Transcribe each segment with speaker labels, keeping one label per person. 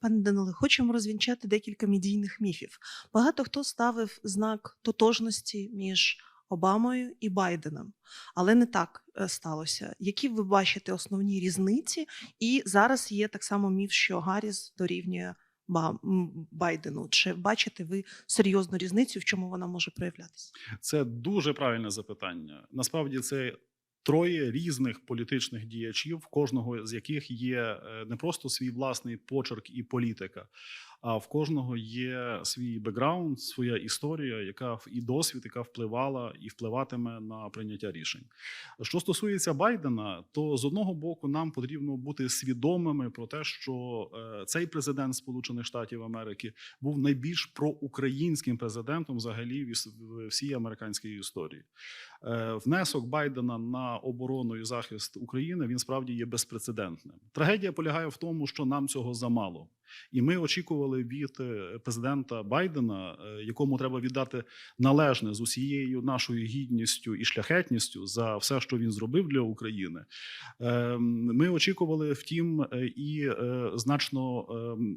Speaker 1: Пане Даниле, хочемо розвінчати декілька медійних міфів. Багато хто ставив знак тотожності між Обамою і Байденом, але не так е, сталося. Які ви бачите основні різниці? І зараз є так само міф, що Гарріс дорівнює Байдену. Чи бачите ви серйозну різницю, в чому вона може проявлятися?
Speaker 2: Це дуже правильне запитання. Насправді це троє різних політичних діячів, кожного з яких є е, не просто свій власний почерк і політика, а в кожного є свій бекграунд, своя історія, яка і досвід, яка впливала і впливатиме на прийняття рішень. Що стосується Байдена, то з одного боку нам потрібно бути свідомими про те, що е, цей президент Сполучених Штатів Америки був найбільш проукраїнським президентом взагалі в всій американській історії. Е, Внесок Байдена на оборону і захист України він справді є безпрецедентним. Трагедія полягає в тому, що нам цього замало. І ми очікували від е, президента Байдена, е, якому треба віддати належне з усією нашою гідністю і шляхетністю за все, що він зробив для України. Е, Ми очікували, втім, е, і значно ем,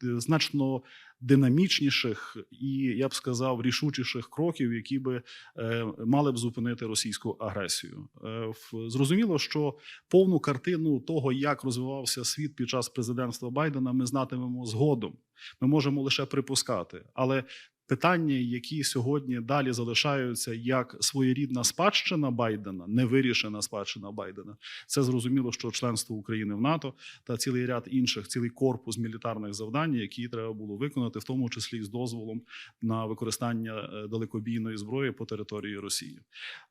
Speaker 2: значно динамічніших і я б сказав рішучіших кроків, які би е, мали б зупинити російську агресію. Е, Зрозуміло, що повну картину того, як розвивався світ під час президентства Байдена, ми знатимемо згодом. Ми можемо лише припускати, але. Питання, які сьогодні далі залишаються як своєрідна спадщина Байдена, невирішена спадщина Байдена, це зрозуміло, що членство України в НАТО та цілий ряд інших, цілий корпус мілітарних завдань, які треба було виконати, в тому числі з дозволом на використання е, далекобійної зброї по території Росії.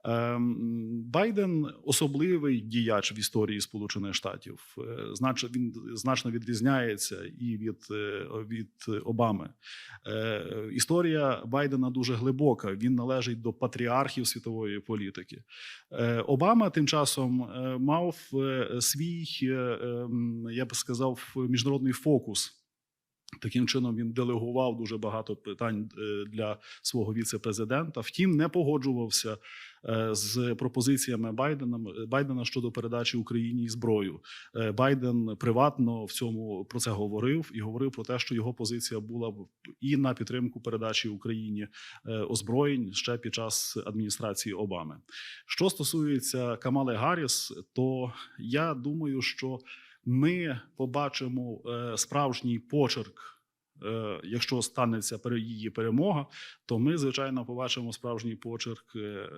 Speaker 2: Ем, Байден особливий діяч в історії Сполучених Штатів. Е, Значно він значно відрізняється і від, е, від Обами. Е, Історія Байдена дуже глибока. Він належить до патріархів світової політики. Е, Обама тим часом е, мав е, свій, ем, я би сказав, міжнародний фокус. Таким чином він делегував дуже багато питань е, для свого віце-президента. Втім, не погоджувався е, з пропозиціями Байдена Байдена щодо передачі Україні зброю. Е, Байден приватно в цьому про це говорив і говорив про те, що його позиція була і на підтримку передачі Україні е, озброєнь ще під час адміністрації Обами. Що стосується Камали Гарріс, то я думаю, що ми побачимо е, справжній почерк. е, Якщо станеться її перемога, то ми звичайно побачимо справжній почерк е,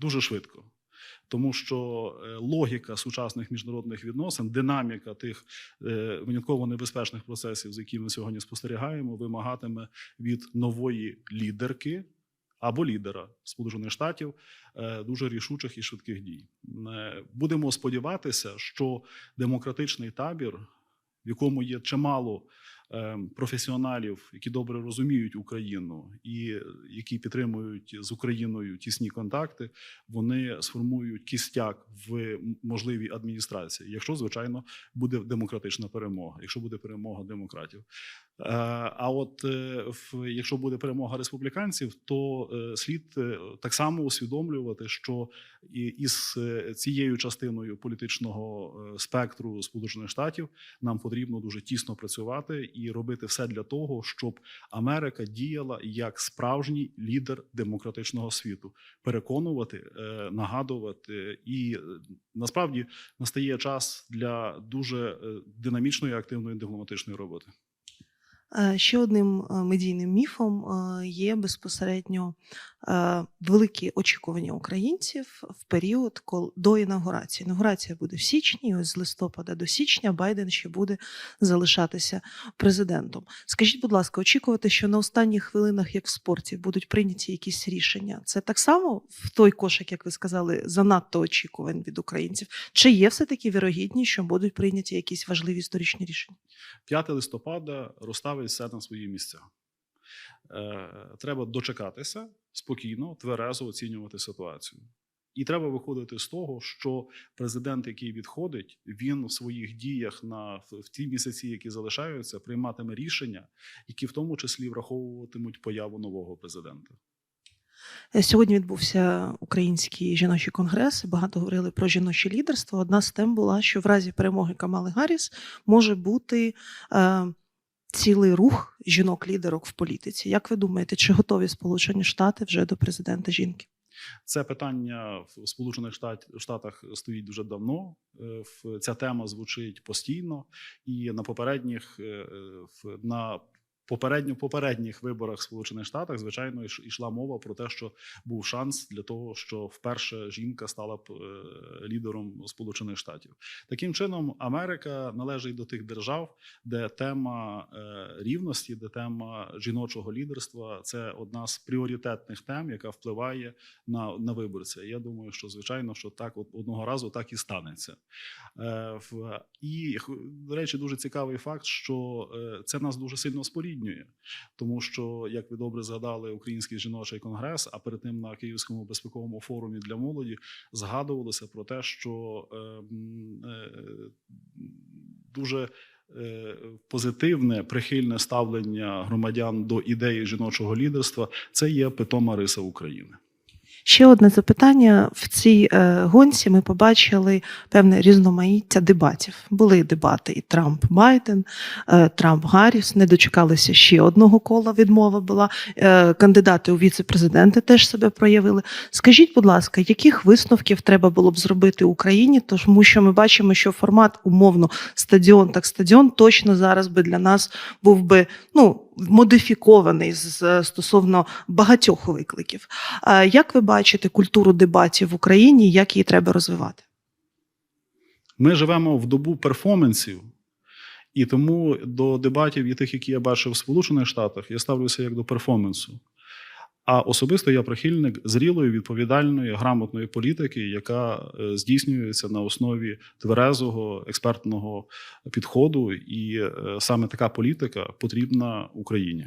Speaker 2: дуже швидко. Тому що логіка сучасних міжнародних відносин, динаміка тих винятково небезпечних процесів, з якими ми сьогодні спостерігаємо, вимагатиме від нової лідерки або лідера Сполучених Штатів е, дуже рішучих і швидких дій. Е, Будемо сподіватися, що демократичний табір, в якому є чимало професіоналів, які добре розуміють Україну і які підтримують з Україною тісні контакти, вони сформують кістяк в можливій адміністрації, якщо звичайно буде демократична перемога, якщо буде перемога демократів. Е, А от е, якщо буде перемога республіканців, то е, слід е, так само усвідомлювати, що із е, цією частиною політичного е, спектру Сполучених Штатів нам потрібно дуже тісно працювати і робити все для того, щоб Америка діяла як справжній лідер демократичного світу, переконувати, е, нагадувати, і е, насправді настає час для дуже е, динамічної активної дипломатичної роботи.
Speaker 1: Е, Ще одним е, медійним міфом е, є безпосередньо великі очікування українців в період до інаугурації. Інаугурація буде в січні, ось з листопада до січня Байден ще буде залишатися президентом. Скажіть, будь ласка, очікувати, що на останніх хвилинах, як в спорті, будуть прийняті якісь рішення. Це так само в той кошик, як ви сказали, занадто очікувань від українців. Чи є все таки вірогідність, що будуть прийняті якісь важливі історичні рішення?
Speaker 2: 5 листопада розставить все на свої місця. Е, треба дочекатися спокійно, тверезо оцінювати ситуацію. І треба виходити з того, що президент, який відходить, він в своїх діях на в в ті місяці, які залишаються, прийматиме рішення, які в тому числі враховуватимуть появу нового президента.
Speaker 1: Е, Сьогодні відбувся український жіночий конгрес. Багато говорили про жіноче лідерство. Одна з тем була, що в разі перемоги Камали Гарріс може бути е, цілий рух жінок-лідерок в політиці. Як ви думаєте, чи готові Сполучені Штати вже до президента жінки?
Speaker 2: Це питання в Сполучених Штат, Штатах стоїть дуже давно. Е, Ця тема звучить постійно, і на попередніх е, е, на попередньо попередніх виборах Сполучених Штатах, звичайно, йш- йшла мова про те, що був шанс для того, що вперше жінка стала б е, лідером Сполучених Штатів. Таким чином, Америка належить до тих держав, де тема е, рівності, де тема жіночого лідерства це одна з пріоритетних тем, яка впливає на, на виборця. Я думаю, що звичайно, що так одного разу так і станеться. Е, і до речі, дуже цікавий факт, що це нас дуже сильно споріднює, тому що, як ви добре згадали, Український жіночий конгрес, а перед тим на Київському безпековому форумі для молоді згадувалося про те, що е, е, дуже е, позитивне прихильне ставлення громадян до ідеї жіночого лідерства це є питома риса України.
Speaker 1: Ще одне запитання. В цій е, гонці ми побачили певне різноманіття дебатів. Були дебати і Трамп Байден, е, Трамп Гарріс. Не дочекалися ще одного кола. Відмова була. Е, кандидати у віце-президенти теж себе проявили. Скажіть, будь ласка, яких висновків треба було б зробити Україні? Тому що ми бачимо, що формат умовно стадіон так стадіон точно зараз би для нас був би ну модифікований з стосовно багатьох викликів. Як ви бачите культуру дебатів в Україні, як її треба розвивати?
Speaker 2: Ми живемо в добу перформансів, і тому до дебатів і тих, які я бачив в Сполучених Штатах, я ставлюся як до перформансу. А особисто я прихильник зрілої, відповідальної, грамотної політики, яка е, здійснюється на основі тверезого експертного підходу, і е, саме така політика потрібна Україні.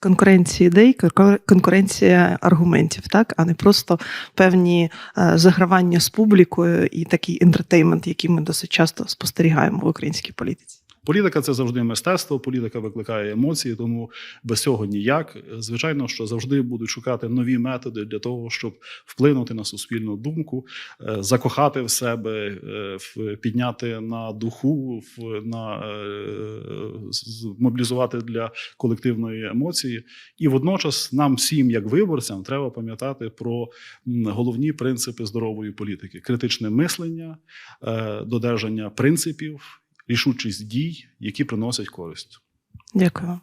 Speaker 1: Конкуренція ідей, конкур- конкуренція аргументів, так, а не просто певні е, загравання з публікою і такий інтертеймент, який ми досить часто спостерігаємо в українській політиці.
Speaker 2: Політика це завжди мистецтво, політика викликає емоції, тому без цього ніяк. Звичайно, що завжди будуть шукати нові методи для того, щоб вплинути на суспільну думку, е, закохати в себе, е, підняти на духу, на е, мобілізувати для колективної емоції. І водночас нам всім, як виборцям, треба пам'ятати про головні принципи здорової політики: критичне мислення, додержання принципів рішучість дій, які приносять користь.
Speaker 1: Дякую.